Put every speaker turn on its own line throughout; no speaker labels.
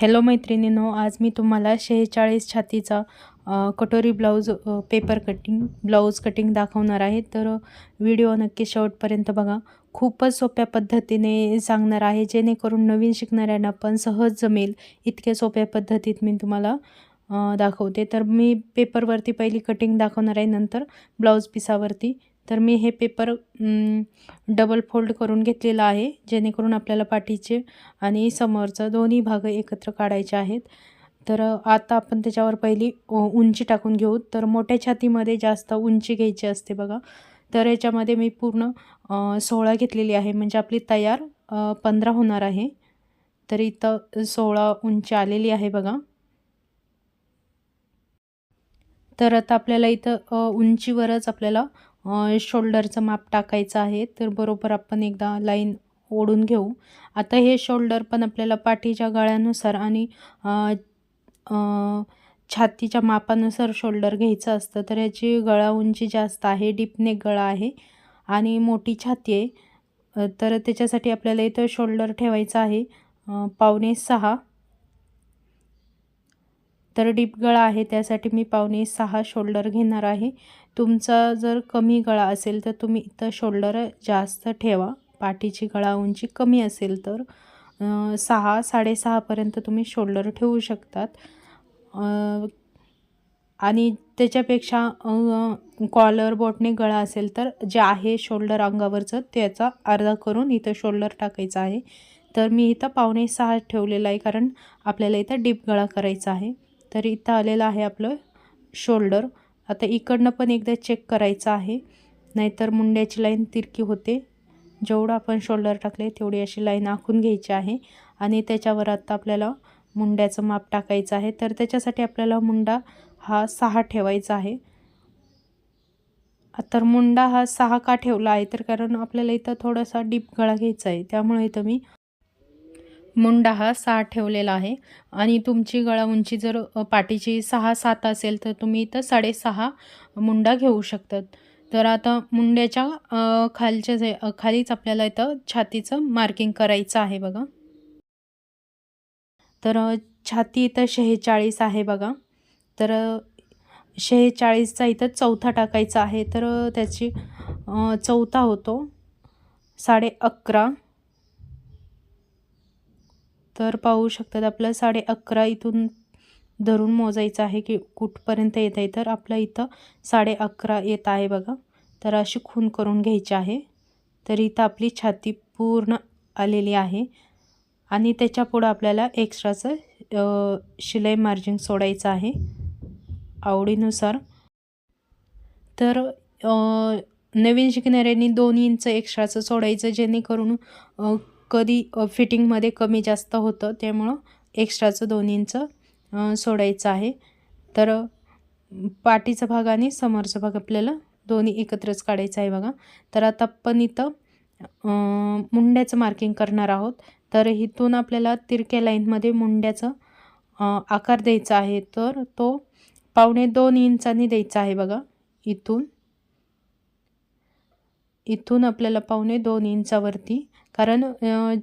Hello मैत्रिणींनो आज मी तुम्हाला शेहेचाळीस छातीचा कटोरी blouse paper cutting blouse cutting दाखवणार आहे. तर व्हिडिओ नक्की शेवटपर्यंत बघा. खूपच सोप्या पद्धतीने सांगणार आहे. जेणेकरून नवीन शिकणाऱ्यांना पण सहज जमेल. इतक्या सोप्या पद्धतीत मी तुम्हाला दाखवते. तर मी पेपरवरती पहिली कटिंग दाखवणार आहे. नंतर ब्लाऊज पिसावरती तर मी हे पेपर डबल फोल्ड करून घेतलेलं आहे जेणेकरून आपल्याला पाठीचे आणि समोरचा दोन्ही भाग एकत्र काढायचे आहेत. तर आता आपण त्याच्यावर पहिली उंची टाकून घेऊ. तर मोठ्या छातीमध्ये जास्त उंची घ्यायची असते बघा. तर याच्यामध्ये मी पूर्ण सोळा घेतलेली आहे. म्हणजे आपली तयार पंधरा होणार आहे. तर इथं सोळा उंची आलेली आहे बघा. तर आता आपल्याला इथं उंचीवरच आपल्याला शोल्डरचं माप टाकायचं आहे तर बरोबर आपण एकदा लाईन ओढून घेऊ. आता हे शोल्डर पण आपल्याला पाठीच्या गळ्यानुसार आणि छातीच्या मापानुसार शोल्डर घ्यायचं असतं तर याची गळा उंची जास्त आहे डीपनेक गळा आहे आणि मोठी छाती आहे. तर त्याच्यासाठी आपल्याला इथं शोल्डर ठेवायचं आहे पावणे सहा. तर डीप गळा आहे त्यासाठी मी पावणे सहा शोल्डर घेणार आहे. तुमचा जर कमी गळा असेल तर तुम्ही इथं शोल्डर जास्त ठेवा. पाठीची गळा उंची कमी असेल तर सहा साडेसहापर्यंत तुम्ही शोल्डर ठेवू शकतात. आणि त्याच्यापेक्षा कॉलर बोटने गळा असेल तर जे आहे शोल्डर अंगावरचं त्याचा अर्धा करून इथं शोल्डर टाकायचं आहे. तर मी इथं पावणे सहा ठेवलेलं आहे कारण आपल्याला इथं डीप गळा करायचा आहे. तर इथं आलेलं आहे आपलं शोल्डर. आता इकडनं पण एकदा चेक करायचं आहे. नाहीतर मुंड्याची लाईन तिरकी होते. जेवढं आपण शोल्डर टाकले तेवढी अशी लाईन आखून घ्यायची आहे. आणि त्याच्यावर आता आपल्याला मुंड्याचं माप टाकायचं आहे. तर त्याच्यासाठी आपल्याला मुंडा हा सहा ठेवायचा आहे. तर मुंडा हा सहा का ठेवला आहे? तर कारण आपल्याला इथं थोडासा डीप गळा घ्यायचा आहे. त्यामुळे इथं मी मुंडा हा सहा ठेवलेला आहे. आणि तुमची गळा उंची जर पाठीची सहा सात असेल तर तुम्ही इथं साडेसहा मुंडा घेऊ शकतात. तर आता मुंड्याच्या खालच्या जे खालीच आपल्याला इथं छातीचं मार्किंग करायचं आहे बघा. तर छाती इथं शेहेचाळीस आहे बघा. तर शेहेचाळीसचा इथं चौथा टाकायचा आहे. तर त्याची चौथा होतो. साडे अकरा. तर पाहू शकतात आपलं साडे अकरा इथून धरून मोजायचं आहे की कुठपर्यंत येत आहे. तर आपलं इथं साडे अकरा येत आहे बघा. तर अशी खून करून घ्यायची आहे. तर इथं आपली छाती पूर्ण आलेली आहे. आणि त्याच्या पुढं आपल्याला एक्स्ट्राचं शिलाई मार्जिन सोडायचं आहे. आवडीनुसार. तर नवीन शिकणाऱ्यांनी दोन इंच एक्स्ट्राचं सोडायचं जेणेकरून कधी फिटिंगमध्ये कमी जास्त होतं त्यामुळं एक्स्ट्राचं दोन इंच सोडायचं आहे. तर पाठीचा भाग आणि समोरचा भाग आपल्याला दोन्ही एकत्रच काढायचं आहे बघा. तर आता आपण इथं मुंड्याचं मार्किंग करणार आहोत. तर इथून आपल्याला तिरक्या लाईनमध्ये मुंड्याचं आकार द्यायचा आहे. तर तो पावणे दोन इंचांनी द्यायचा आहे बघा इथून. इथून आपल्याला पावणे दोन इंचावरती कारण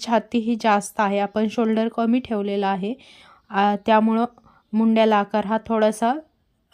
छाती ही जास्त आहे. आपण शोल्डर कमी ठेवलेला आहे. त्यामुळं मुंड्याला आकार हा थोडासा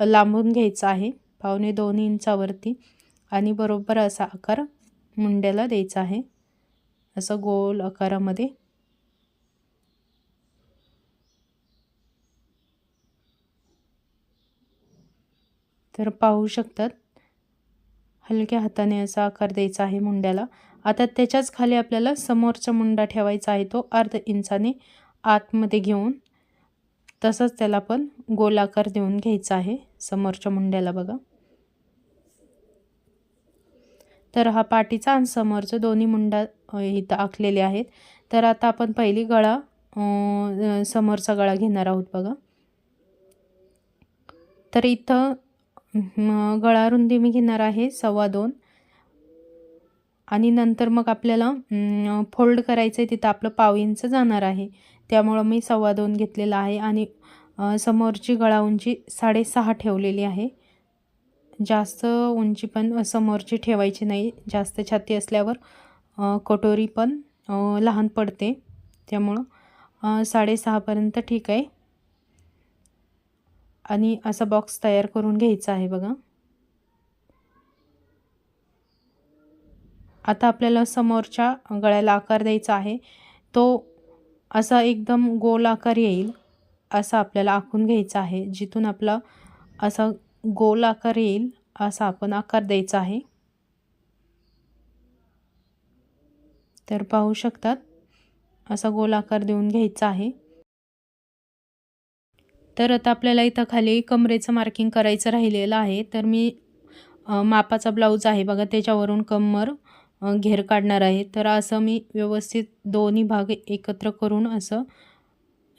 लांबून घ्यायचा आहे. पावणे दोन इंचावरती. आणि बरोबर असा आकार मुंड्याला द्यायचा आहे. असं गोल आकारामध्ये. तर पाहू शकतात. हलक्या हाताने असा आकार द्यायचा आहे मुंड्याला. आता त्याच्याच खाली आपल्याला समोरचा मुंडा ठेवायचा आहे तो अर्ध इंचाने आतमध्ये घेऊन तसंच त्याला पण गोलाकार देऊन घ्यायचा आहे समोरच्या मुंड्याला बघा. तर हा पाठीचा आणि समोरचं दोन्ही मुंडा इथं आखलेले आहेत. तर आता आपण पहिली गळा समोरचा गळा घेणार आहोत बघा. तर इथं गळा रुंदी मी घेणार आहे सव्वा दोन. आणि नंतर मग आपल्याला फोल्ड करायचं आहे तिथं आपलं पाव इंच जाणार आहे. त्यामुळं मी सव्वा दोन घेतलेला आहे आणि समोरची गळा उंची साडेसहा ठेवलेली आहे. जास्त उंची पण समोरची ठेवायची नाही. जास्त छाती असल्यावर कटोरी पण लहान पडते. त्यामुळं साडेसहापर्यंत ठीक आहे. आणि असा बॉक्स तयार करून घ्यायचा आहे बघा. आता आपल्याला समोरच्या गळ्याला आकार द्यायचा आहे. तो असा एकदम गोल आकार येईल असा आपल्याला आखून घ्यायचा आहे. जिथून आपला असा गोल आकार येईल असा आपण आकार द्यायचा आहे. तर पाहू शकतात असा गोल आकार देऊन घ्यायचा आहे. तर आता आपल्याला इथं खाली कमरेचं मार्किंग करायचं राहिलेलं आहे. तर मी मापाचा ब्लाऊज आहे बघा त्याच्यावरून कमर घेर काढणार आहे. तर असं मी व्यवस्थित दोन्ही भाग एकत्र करून असं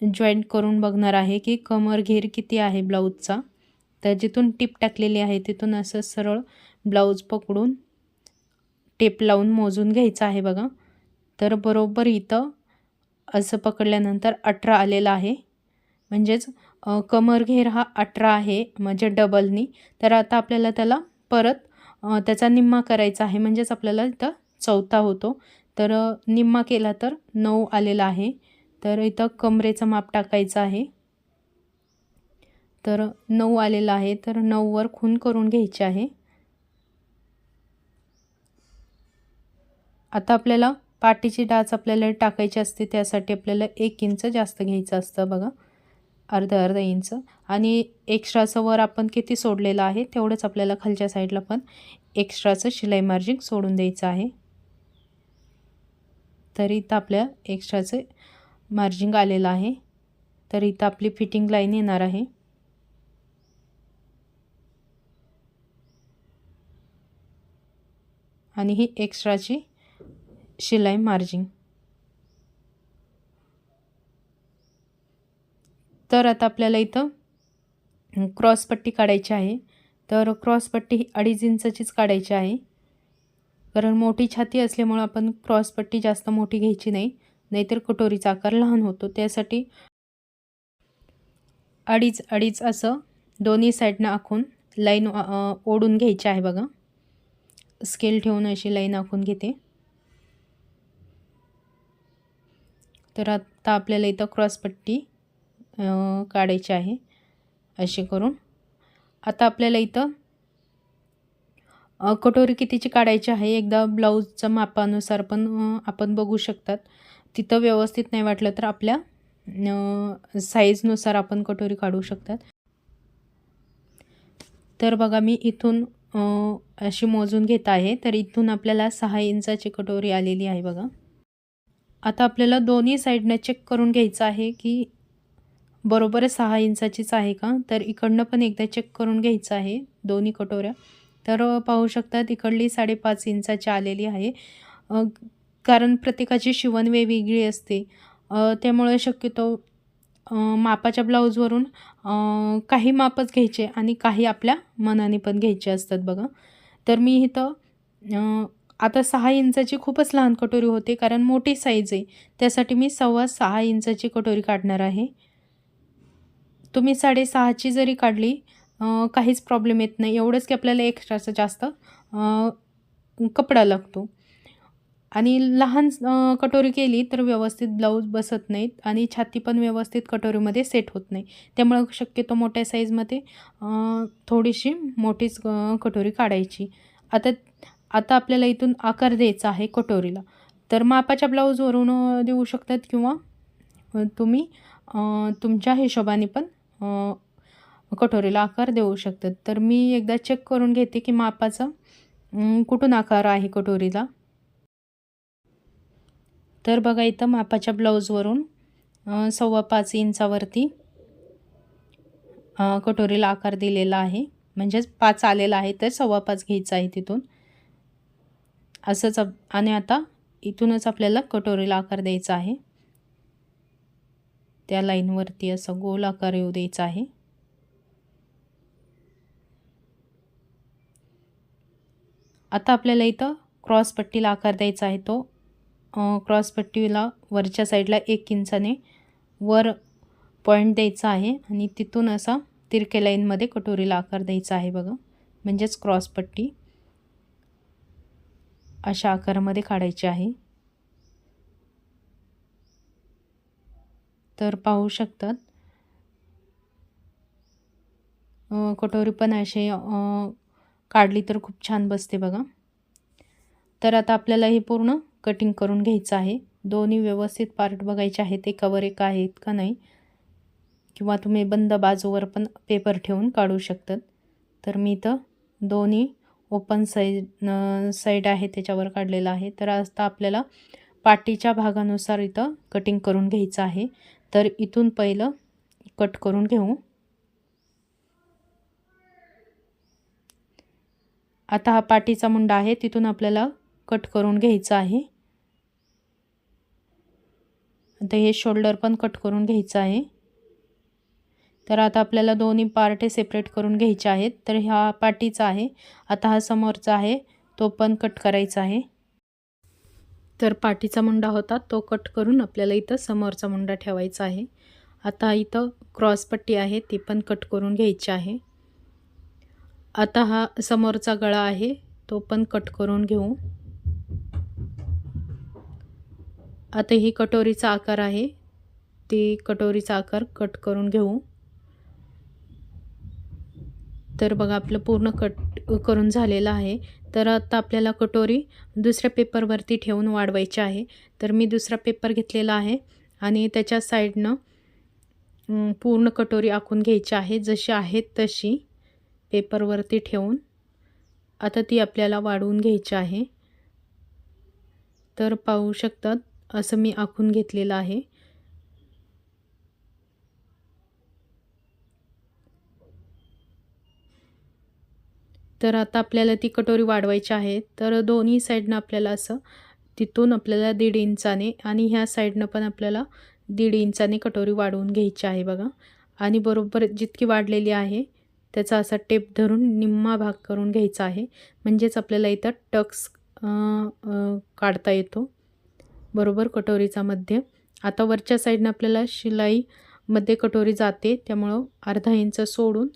जॉईंट करून बघणार आहे की कमर घेर किती आहे ब्लाऊजचा तर जिथून टीप टाकलेली आहे तिथून असं सरळ ब्लाऊज पकडून टेप लावून मोजून घ्यायचं आहे बघा. तर बरोबर इथं असं पकडल्यानंतर अठरा आलेलं आहे. म्हणजेच कमर घेर हा अठरा आहे म्हणजे डबलनी तर आता आपल्याला त्याला परत त्याचा निम्मा करायचा आहे. म्हणजेच आपल्याला इथं चौथा होतो. तर निम्मा केला तर नऊ आलेला आहे. तर इथं कमरेचं माप टाकायचं आहे. तर नऊ आलेला आहे. तर नऊवर खून करून घ्यायचे आहे. आता आपल्याला पाठीची डाच आपल्याला टाकायची असते. त्यासाठी आपल्याला एक इंच जास्त घ्यायचं असतं बघा. अर्धा अर्धा इंच. आणि एक्स्ट्राचं वर आपण किती सोडलेलं आहे तेवढंच आपल्याला खालच्या साईडला पण एक्स्ट्राचं शिलाई मार्जिन सोडून द्यायचं आहे. तर इथं आपल्या एक्स्ट्राचं मार्जिंग आलेलं आहे. तर इथं आपली फिटिंग लाईन येणार आहे. आणि ही एक्स्ट्राची शिलाई मार्जिंग तर आता आपल्याला इथं क्रॉसपट्टी काढायची आहे. तर क्रॉसपट्टी ही अडीच इंचाचीच काढायची आहे. कारण मोठी छाती असल्यामुळं आपण क्रॉसपट्टी जास्त मोठी घ्यायची नाही. नाहीतर कटोरीचा आकार लहान होतो. त्यासाठी अडीच अडीच असं दोन्ही साईडनं आखून लाईन ओढून घ्यायची आहे बघा. स्केल ठेवून अशी लाईन आखून घेते. तर आता आपल्याला इथं क्रॉसपट्टी काढायची आहे. असे करून. आता आपल्याला इथं कटोरी कितीची काढायची आहे? एकदा ब्लाऊजच्या मापानुसार पण आपण बघू शकतात. तिथं व्यवस्थित नाही वाटलं तर आपल्या साईजनुसार आपण कटोरी काढू शकतात. तर बघा मी इथून अशी मोजून घेत आहे. तर इथून आपल्याला सहा इंचाची कटोरी आलेली आहे बघा. आता आपल्याला दोन्ही साईडनं चेक करून घ्यायचं आहे की बरोबर सहा इंचाचीच आहे का? तर इकडनं पण एकदा चेक करून घ्यायचं आहे दोन्ही कटोऱ्या. तर पाहू शकतात इकडली साडेपाच इंचाची आलेली आहे. कारण प्रत्येकाची शिवण वेगवेगळी असते. त्यामुळे शक्यतो मापाच्या ब्लाऊजवरून काही मापच घ्यायचे आणि काही आपल्या मनाने पण घ्यायचे असतात बघा. तर मी इथं आता सहा इंचाची खूपच लहान कटोरी होते कारण मोठी साईज आहे. त्यासाठी मी सव्वा सहा इंचाची कटोरी काढणार आहे. तुम्ही साडेसहाची जरी काढली काहीच प्रॉब्लेम येत नाही. एवढंच की आपल्याला एक्स्ट्राचा जास्त कपडा लागतो. आणि लहान कटोरी केली तर व्यवस्थित ब्लाऊज बसत नाहीत आणि छाती पण व्यवस्थित कटोरीमध्ये सेट होत नाही. त्यामुळं शक्यतो मोठ्या साईजमध्ये थोडीशी मोठीच कटोरी काढायची. आता आता आपल्याला इथून आकार द्यायचा आहे कटोरीला. तर मापाच्या ब्लाऊजवरून देऊ शकतात किंवा तुम्ही तुमच्या हिशोबाने पण कटोरीला आकार देऊ शकतात. तर मी एकदा चेक करून घेते की मापाचा. कुठून आकार आहे कटोरीला? तर बघा इथं मापाच्या ब्लाऊजवरून सव्वा पाच इंचावरती कटोरीला आकार दिलेला आहे. म्हणजेच पाच आलेला आहे तर सव्वा पाच घ्यायचा आहे तिथून. असंच आणि आता इथूनच आपल्याला कटोरीला आकार द्यायचा आहे. त्या लाईनवरती असं गोल आकार येऊ द्यायचा आहे. आता आपल्याला इथं क्रॉसपट्टीला आकार द्यायचा आहे तो. क्रॉसपट्टीला वरच्या साईडला एक इंचाने वर पॉईंट द्यायचा आहे आणि तिथून असा तिरके लाईनमध्ये कटोरीला आकार द्यायचा आहे बघा. म्हणजेच क्रॉसपट्टी अशा आकारामध्ये काढायची आहे. तर पाहू शकतात. कटोरी पण असे काढली तर खूप छान बसते बघा. तर आता आपल्याला हे पूर्ण कटिंग करून घ्यायचं आहे. दोन्ही व्यवस्थित पार्ट बघायचे आहेत एकावर एक आहेत का नाही? किंवा तुम्ही बंद बाजूवर पण पेपर ठेवून काढू शकतात. तर मी इथं दोन्ही ओपन साईड साईड आहे त्याच्यावर काढलेलं आहे. तर आता आपल्याला पाटीच्या भागानुसार इथं कटिंग करून घ्यायचं आहे. तर इथून पहिलं कट करून घेऊ. आता हा पाठीचा मुंडा आहे तिथून आपल्याला कट करून घ्यायचं आहे. आता हे शोल्डर पण कट करून घ्यायचं आहे. तर आता आपल्याला दोन्ही पार्ट हे सेपरेट करून घ्यायचे आहेत. तर हा पाटीचा आहे आता हा समोरचा आहे तो पण कट करायचा आहे. तर पाठीचा मुंडा होता तो कट करून आपल्याला इथं समोरचा मुंडा ठेवायचा आहे. आता इथं क्रॉसपट्टी आहे ती पण कट करून घ्यायची आहे. आता हा समोरचा गळा आहे तो पण कट करून घेऊ. आता ही कटोरीचा आकार आहे ती कटोरीचा आकार कट करून घेऊ. तर बघा आपलं पूर्ण कट करून झालेलं आहे. तर आता आपल्याला कटोरी दुसऱ्या पेपरवरती ठेवून वाढवायची आहे. तर मी दुसरा पेपर घेतलेला आहे आणि त्याच्या साईडनं पूर्ण कटोरी आखून घ्यायची आहे. जशी आहे तशी पेपरवरती ठेवून आता ती आपल्याला वाढवून घ्यायची आहे. तर पाहू शकतात असं मी आखून घेतलेलं आहे. तर आता आपल्याला ती कटोरी वाढवायची आहे. तर दोन्ही साईडनं आपल्याला असं तिथून आपल्याला दीड इंचाने आणि ह्या साईडनं पण आपल्याला दीड इंचाने कटोरी वाढवून घ्यायची आहे बघा. आणि बरोबर जितकी वाढलेली आहे त्याचा असा टेप धरून निम्मा भाग करून घ्यायचा आहे. म्हणजेच आपल्याला इथं टक्स काढता येतो. बरोबर कटोरीचा मध्य. आता वरच्या साईडनं आपल्याला शिलाईमध्ये कटोरी जाते त्यामुळं अर्धा इंच सोडून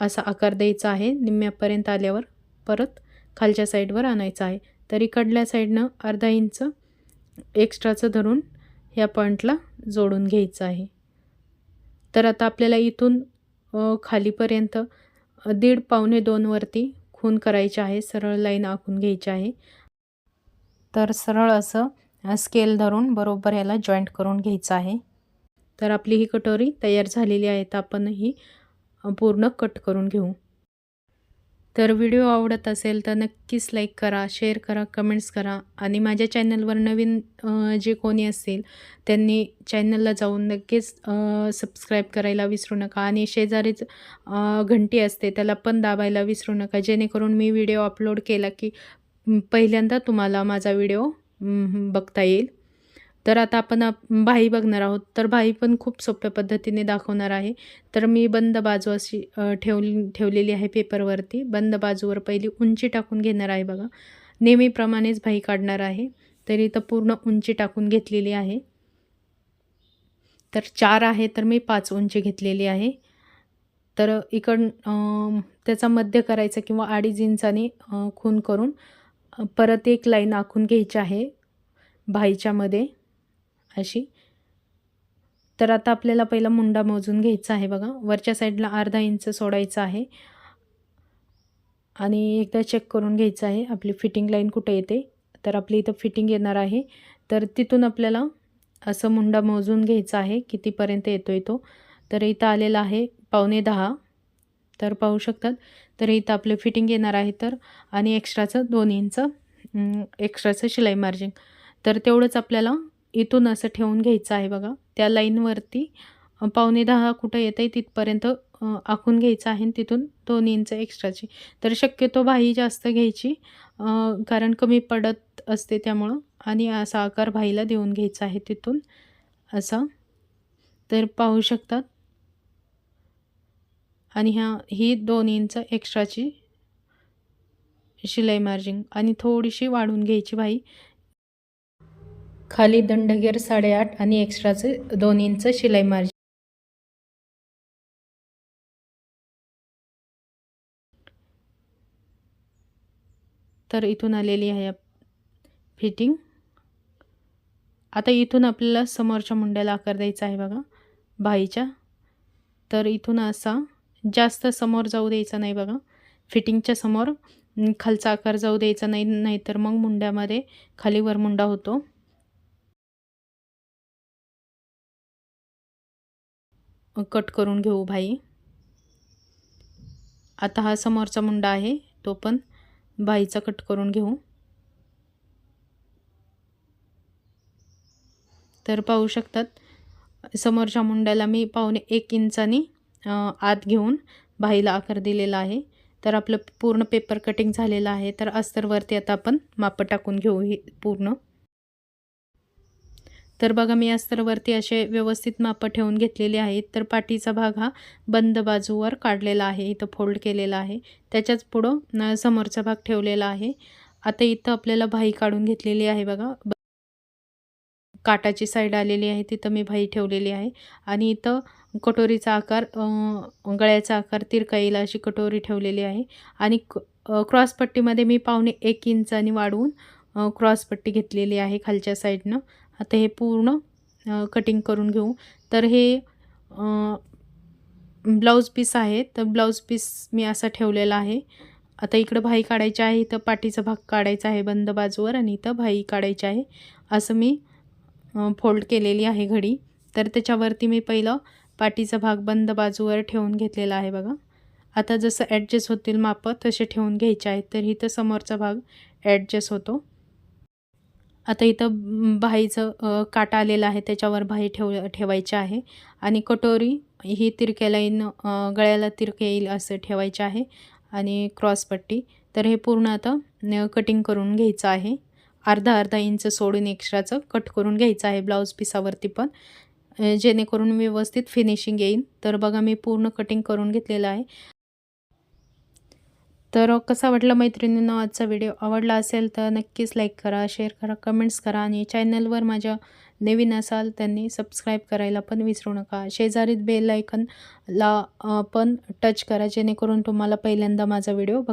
असा आकार द्यायचा आहे. निम्म्यापर्यंत आल्यावर परत खालच्या साईडवर आणायचा आहे. तर इकडल्या साईडनं अर्धा इंच एक्स्ट्राचं धरून ह्या पॉईंटला जोडून घ्यायचं आहे. तर आता आपल्याला इथून खालीपर्यंत दीड पावणे दोनवरती खून करायचे आहे. सरळ लाईन आखून घ्यायची आहे. तर सरळ असं स्केल धरून बरोबर याला जॉईंट करून घ्यायचं आहे. तर आपली ही कटोरी तयार झालेली आहे. तर आपण ही पूर्ण कट करून घेऊ. तर व्हिडिओ आवडत असेल तर नक्कीच लाईक करा शेअर करा कमेंट्स करा. आणि माझ्या चॅनलवर नवीन जे कोणी असतील त्यांनी चॅनलला जाऊन नक्कीच सबस्क्राईब करायला विसरू नका. आणि शेजारीच घंटी असते त्याला पण दाबायला विसरू नका. जेणेकरून मी व्हिडिओ अपलोड केला की पहिल्यांदा तुम्हाला माझा व्हिडिओ बघता येईल. तर आता आपण भाई बघणार आहोत. तर भाई पण खूप सोप्या पद्धतीने दाखवणार आहे. तर मी बंद बाजू अशी ठेवली ठेवलेली आहे पेपरवरती. बंद बाजूवर पहिली उंची टाकून घेणार आहे बघा. नेहमीप्रमाणेच भाई काढणार आहे. तरी तर पूर्ण उंची टाकून घेतलेली आहे. तर चार आहे तर मी पाच उंची घेतलेली आहे. तर इकड त्याचा मध्य करायचा किंवा अडीच इंचाने खून करून परत एक लाईन आखून घ्यायची आहे भाईच्यामध्ये अशी. तर आता आपल्याला पहिला मुंडा मोजून घ्यायचा आहे बघा. वरच्या साईडला अर्धा इंच सोडायचं आहे. आणि एकदा चेक करून घ्यायचं आहे. आपली फिटिंग लाईन कुठे येते? तर आपली इथं फिटिंग येणार आहे. तर तिथून आपल्याला असं मुंडा मोजून घ्यायचा आहे. कितीपर्यंत येतो आहे तो? तर इथं आलेला आहे पावणे दहा. तर पाहू शकतात. तर इथं आपले फिटिंग येणार आहे तर. आणि एक्स्ट्राचं दोन इंच एक्स्ट्राचं शिलाई मार्जिन तर तेवढंच आपल्याला इथून असं ठेवून घ्यायचं आहे बघा. त्या लाईनवरती पावणे दहा कुठं येतं आहे तिथपर्यंत आखून घ्यायचं आहे तिथून दोन इंच एक्स्ट्राची. तर शक्यतो भाई जास्त घ्यायची कारण कमी पडत असते त्यामुळं. आणि असा आकार भाईला देऊन घ्यायचा आहे तिथून असा. तर पाहू शकतात. आणि ह्या ही दोन इंच एक्स्ट्राची शिलाई मार्जिंग आणि थोडीशी वाढून घ्यायची भाई खाली दंडगेर साडेआठ आणि एक्स्ट्राचे दोन इंच शिलाई मार्जिन. तर इथून आलेली आहे फिटिंग. आता इथून आपल्याला समोरच्या मुंड्याला आकार द्यायचा आहे बघा बाईच्या तर इथून असा जास्त समोर जाऊ द्यायचा नाही बघा फिटिंगच्या समोर. खालचा आकार जाऊ द्यायचा नाही नाहीतर मग मुंड्यामध्ये खालीवर मुंडा होतो. कट करून घेऊ भाई. आता हा समोरचा मुंडा आहे तो पण बाईचा कट करून घेऊ. तर पाहू शकतात समोरच्या मुंड्याला मी पाहुणे एक इंचानी आत घेऊन बाईला आकार दिलेला आहे. तर आपलं पूर्ण पेपर कटिंग झालेलं आहे. तर अस्तरवरती आता आपण मापं टाकून घेऊ ही पूर्ण. तर बघा मी अस्तरवरती असे व्यवस्थित मापं ठेवून घेतलेले आहेत. तर पाठीचा भाग हा बंद बाजूवर काढलेला आहे इथं फोल्ड केलेला आहे. त्याच्याच पुढं समोरचा भाग ठेवलेला आहे. आता इथं आपल्याला भाई काढून घेतलेली आहे बघा. काटाची साईड आलेली आहे तिथं मी भाई ठेवलेली आहे. आणि इथं कटोरीचा आकार गळ्याचा आकार तिरका येईल अशी कटोरी ठेवलेली आहे. आणि क- क्रॉसपट्टीमध्ये मी पावणे एक इंचाने वाढवून क्रॉसपट्टी घेतलेली आहे खालच्या साईडनं. आता हे पूर्ण कटिंग करून घेऊ. तर हे ब्लाऊज पीस आहे. तर ब्लाऊज पीस मी असा ठेवलेला आहे. आता इकडं भाई काढायची आहे इथं पाठीचा भाग काढायचा आहे बंद बाजूवर आणि इथं भाई काढायची आहे. असं मी फोल्ड केलेली आहे घडी. तर त्याच्यावरती मी पहिलं पाठीचा भाग बंद बाजूवर ठेवून घेतलेला आहे बघा. आता जसं ॲडजस्ट होतील मापं तसे ठेवून घ्यायचे आहेत. तर इथं समोरचा भाग ॲडजस्ट होतो. आता इथं भाईचं काटा आलेला आहे त्याच्यावर भाई ठेव ठेवायचे आहे. आणि कटोरी ही तिरक्या लाईन गळ्याला तिरके येईल असं ठेवायचे आहे. आणि क्रॉसपट्टी तर हे पूर्ण आता कटिंग करून घ्यायचं आहे. अर्धा अर्धा इंच सोडून एक्स्ट्राचं कट करून घ्यायचं आहे ब्लाऊज पिसावरती पण. जेणेकरून व्यवस्थित फिनिशिंग येईल. तर बघा मी पूर्ण कटिंग करून घेतलेलं आहे. तर कसा वाटला मैत्रिणींना आजचा व्हिडिओ? आवडला असेल तर नक्कीच लाईक करा शेअर करा कमेंट्स करा आणि चॅनलवर माझ्या नवीन असाल त्यांनी सबस्क्राईब करायला पण विसरू नका. शेजारीत बेल आयकनला पण टच करा जेणेकरून तुम्हाला पहिल्यांदा माझा व्हिडिओ बघ